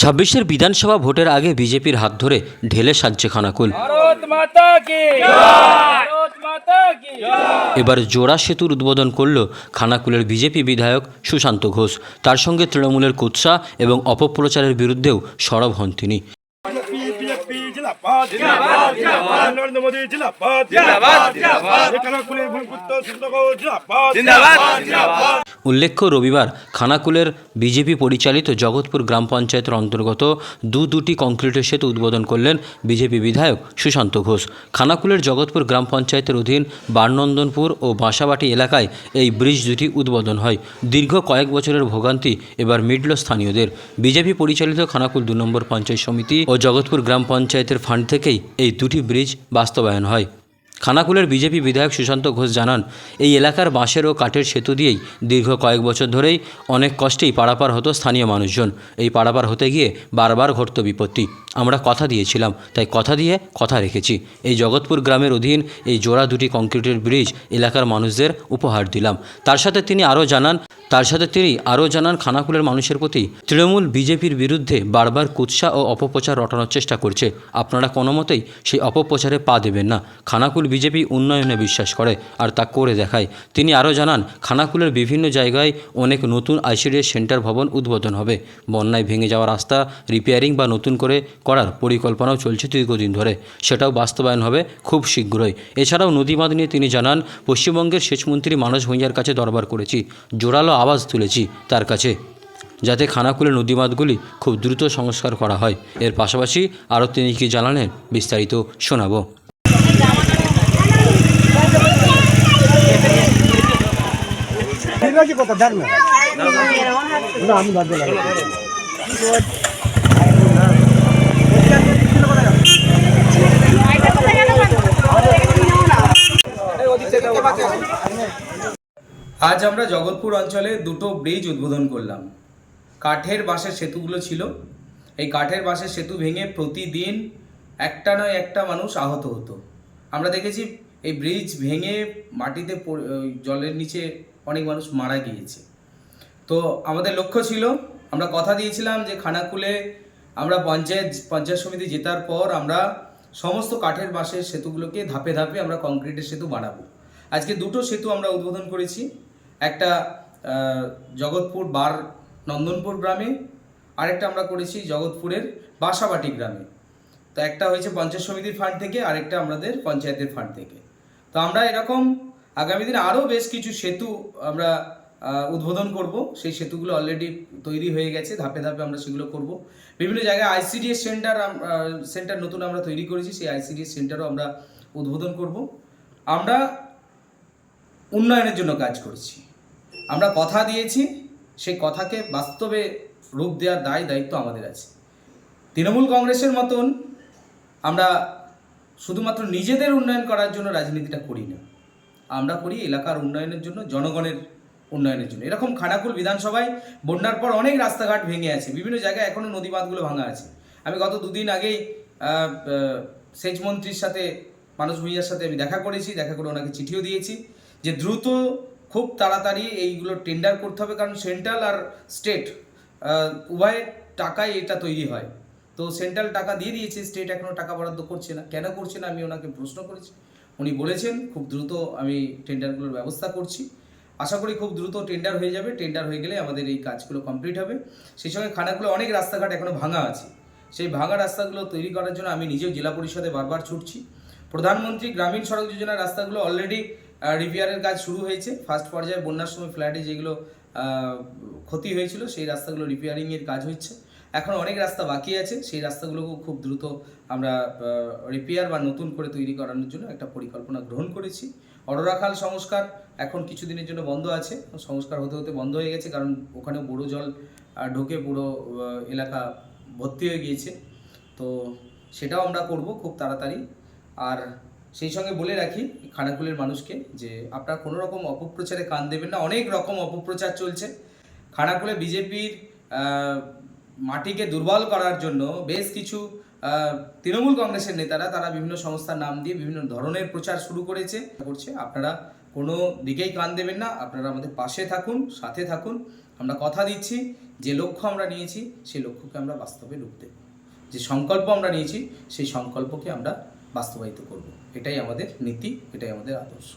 ছাব্বিশের বিধানসভা ভোটের আগে বিজেপির হাত ধরে ঢেলে সাজছে খানাকুল। এবার জোড়া সেতুর উদ্বোধন করল খানাকুলের বিজেপি বিধায়ক সুশান্ত ঘোষ। তার সঙ্গে তৃণমূলের কুৎসা এবং অপপ্রচারের বিরুদ্ধেও সরব হন তিনি। উল্লেখ্য, রবিবার খানাকুলের বিজেপি পরিচালিত জগৎপুর গ্রাম পঞ্চায়েতের অন্তর্গত দু দুটি কংক্রিটের সেতু উদ্বোধন করলেন বিজেপি বিধায়ক সুশান্ত ঘোষ। খানাকুলের জগৎপুর গ্রাম পঞ্চায়েতের অধীন বারনন্দনপুর ও বাঁশাবাটি এলাকায় এই ব্রিজ দুটি উদ্বোধন হয়। দীর্ঘ কয়েক বছরের ভোগান্তি এবার মিটল স্থানীয়দের। বিজেপি পরিচালিত খানাকুল দু নম্বর পঞ্চায়েত সমিতি ও জগৎপুর গ্রাম পঞ্চায়েতের ফান্ড থেকেই এই দুটি ব্রিজ বাস্তবায়ন হয়। খানাকুলের বিজেপি বিধায়ক সুশান্ত ঘোষ জানান, এই এলাকার বাঁশের ও কাঠের সেতু দিয়েই দীর্ঘ কয়েক বছর ধরেই অনেক কষ্টেই পারাপার হতো স্থানীয় মানুষজন। এই পারাপার হতে গিয়ে বারবার ঘটত বিপত্তি। আমরা কথা দিয়েছিলাম, তাই কথা দিয়ে কথা রেখেছি। এই জগৎপুর গ্রামের অধীন এই জোড়া দুটি কংক্রিটের ব্রিজ এলাকার মানুষদের উপহার দিলাম। তার সাথে তিনি আরও জানান, তার সাথে তিনি আরও জানান, খানাকুলের মানুষের প্রতি তৃণমূল বিজেপির বিরুদ্ধে বারবার কুৎসা ও অপপ্রচার রটানোর চেষ্টা করছে। আপনারা কোনো মতেই সেই অপপ্রচারে পা দেবেন না। খানাকুল বিজেপি উন্নয়নে বিশ্বাস করে আর তা করে দেখায়, তিনি আরও জানান, খানাকুলের বিভিন্ন জায়গায় অনেক নতুন আইসিডিএস সেন্টার ভবন উদ্বোধন হবে। বন্যায় ভেঙে যাওয়া রাস্তা রিপেয়ারিং বা নতুন করে করার পরিকল্পনাও চলছে দীর্ঘদিন ধরে। সেটাও বাস্তবায়ন হবে খুব শীঘ্রই। এছাড়াও নদী বাঁধ নিয়ে তিনি জানান, পশ্চিমবঙ্গের সেচমন্ত্রী মানস ভূঁইয়ার কাছে দরবার করেছি, জোরালো আওয়াজ তুলেছি তার কাছে, যাতে খানাকুলের নদীমাতগুলি খুব দ্রুত সংস্কার করা হয়। এর পাশাপাশি আরও তিনি কি জানালেন বিস্তারিত শোনাবো। দেখ না। না, আমি বাদ দিলাম। আজ আমরা জগৎপুর অঞ্চলে দুটো ব্রিজ উদ্বোধন করলাম। কাঠের বাঁশের সেতুগুলো ছিল। এই কাঠের বাঁশের সেতু ভেঙে প্রতিদিন একটা নয় একটা মানুষ আহত হতো। আমরা দেখেছি এই ব্রিজ ভেঙে মাটিতে জলের নিচে অনেক মানুষ মারা গিয়েছে। তো আমাদের লক্ষ্য ছিল, আমরা কথা দিয়েছিলাম যে খানাকুলে আমরা পঞ্চায়েত পঞ্চায়েত সমিতি জেতার পর আমরা সমস্ত কাঠের বাঁশের সেতুগুলোকে ধাপে ধাপে আমরা কংক্রিটের সেতু বানাবো। আজকে দুটো সেতু আমরা উদ্বোধন করেছি, একটা জগৎপুর বার নন্দনপুর গ্রামে, আরেকটা আমরা করেছি জগৎপুরের বাসাবাটি গ্রামে। তো একটা হয়েছে পঞ্চায়েত সমিতির ফান্ড থেকে, আরেকটা আমাদের পঞ্চায়েতের ফান্ড থেকে। তো আমরা এরকম আগামী দিনে আরও বেশ কিছু সেতু আমরা উদ্বোধন করব। সেই সেতুগুলো অলরেডি তৈরি হয়ে গেছে, ধাপে ধাপে আমরা সেগুলো করব। বিভিন্ন জায়গায় আইসিডিএস সেন্টার সেন্টার নতুন আমরা তৈরি করেছি, সেই আইসিডিএস সেন্টারও আমরা উদ্বোধন করব। আমরা উন্নয়নের জন্য কাজ করছি। আমরা কথা দিয়েছি, সেই কথাকে বাস্তবে রূপ দেওয়ার দায়, দায়িত্ব আমাদের আছে। তৃণমূল কংগ্রেসের মতন আমরা শুধুমাত্র নিজেদের উন্নয়ন করার জন্য রাজনীতিটা করি না। আমরা করি এলাকার উন্নয়নের জন্য জনগণের উন্নয়নের জন্য। এরকম খানাকুল বিধানসভায় বন্যার পর অনেক রাস্তাঘাট ভেঙে আছে বিভিন্ন জায়গায় এখনও নদী বাঁধগুলো ভাঙা আছে। আমি গত দুদিন আগেই আহ, আহ, সেচ মন্ত্রীর সাথে মানুষ ভূঁইয়ার সাথে আমি দেখা করেছি দেখা করে ওনাকে চিঠিও দিয়েছি যে দ্রুত খুব তাড়াতাড়ি এইগুলো টেন্ডার করতে হবে কারণ সেন্ট্রাল আর স্টেট উভয় টাকায় এটা তৈরি হয়। তো সেন্ট্রাল টাকা দিয়ে দিয়েছে স্টেট এখনও টাকা বরাদ্দ করছে না। কেন করছে না আমি ওনাকে প্রশ্ন করেছি। উনি বলেছেন, খুব দ্রুত আমি টেন্ডারগুলোর ব্যবস্থা করছি। আশা করি খুব দ্রুত টেন্ডার হয়ে যাবে, টেন্ডার হয়ে গেলে আমাদের এই কাজগুলো কমপ্লিট হবে। সেই সঙ্গে খানাগুলো, অনেক রাস্তাঘাট এখনও ভাঙা আছে। সেই ভাঙা রাস্তাগুলো তৈরি করার জন্য আমি নিজেও জেলা পরিষদে বারবার ছুটছি। প্রধানমন্ত্রী গ্রামীণ সড়ক যোজনার রাস্তাগুলো অলরেডি রিপেয়ারের কাজ শুরু হয়েছে। ফার্স্ট পর্যায়ে বন্যার সময় ফ্ল্যাটে যেগুলো ক্ষতি হয়েছিল, সেই রাস্তাগুলো রিপেয়ারিংয়ের কাজ হচ্ছে। এখন অনেক রাস্তা বাকি আছে। সেই রাস্তাগুলোকেও খুব দ্রুত আমরা রিপেয়ার বা নতুন করে তৈরি করানোর জন্য একটা পরিকল্পনা গ্রহণ করেছি। অডরাখাল সংস্কার এখন কিছুদিনের জন্য বন্ধ আছে। সংস্কার হতে হতে বন্ধ হয়ে গেছে কারণ ওখানে বড় জল ঢুকে পুরো এলাকা ভর্তি হয়ে গিয়েছে। তো সেটাও আমরা করব খুব তাড়াতাড়ি। আর সেই সঙ্গে বলে রাখি খানাকুলের মানুষকে যে আপনারা কোনো রকম অপপ্রচারে কান দেবেন না। অনেক রকম অপপ্রচার চলছে। খানাকুলে বিজেপির মাটিকে দুর্বল করার জন্য বেশ কিছু তৃণমূল কংগ্রেসের নেতারা তারা বিভিন্ন সংস্থার নাম দিয়ে বিভিন্ন ধরনের প্রচার শুরু করেছে, করছে। আপনারা কোনো দিকেই কান দেবেন না। আপনারা আমাদের পাশে থাকুন, সাথে থাকুন। আমরা কথা দিচ্ছি, যে লক্ষ্য আমরা নিয়েছি, সেই লক্ষ্যকে আমরা বাস্তবে রূপ দেব। যে সংকল্প আমরা নিয়েছি, সেই সংকল্পকে আমরা বাস্তবায়িত করব। এটাই আমাদের নীতি, এটাই আমাদের আদর্শ।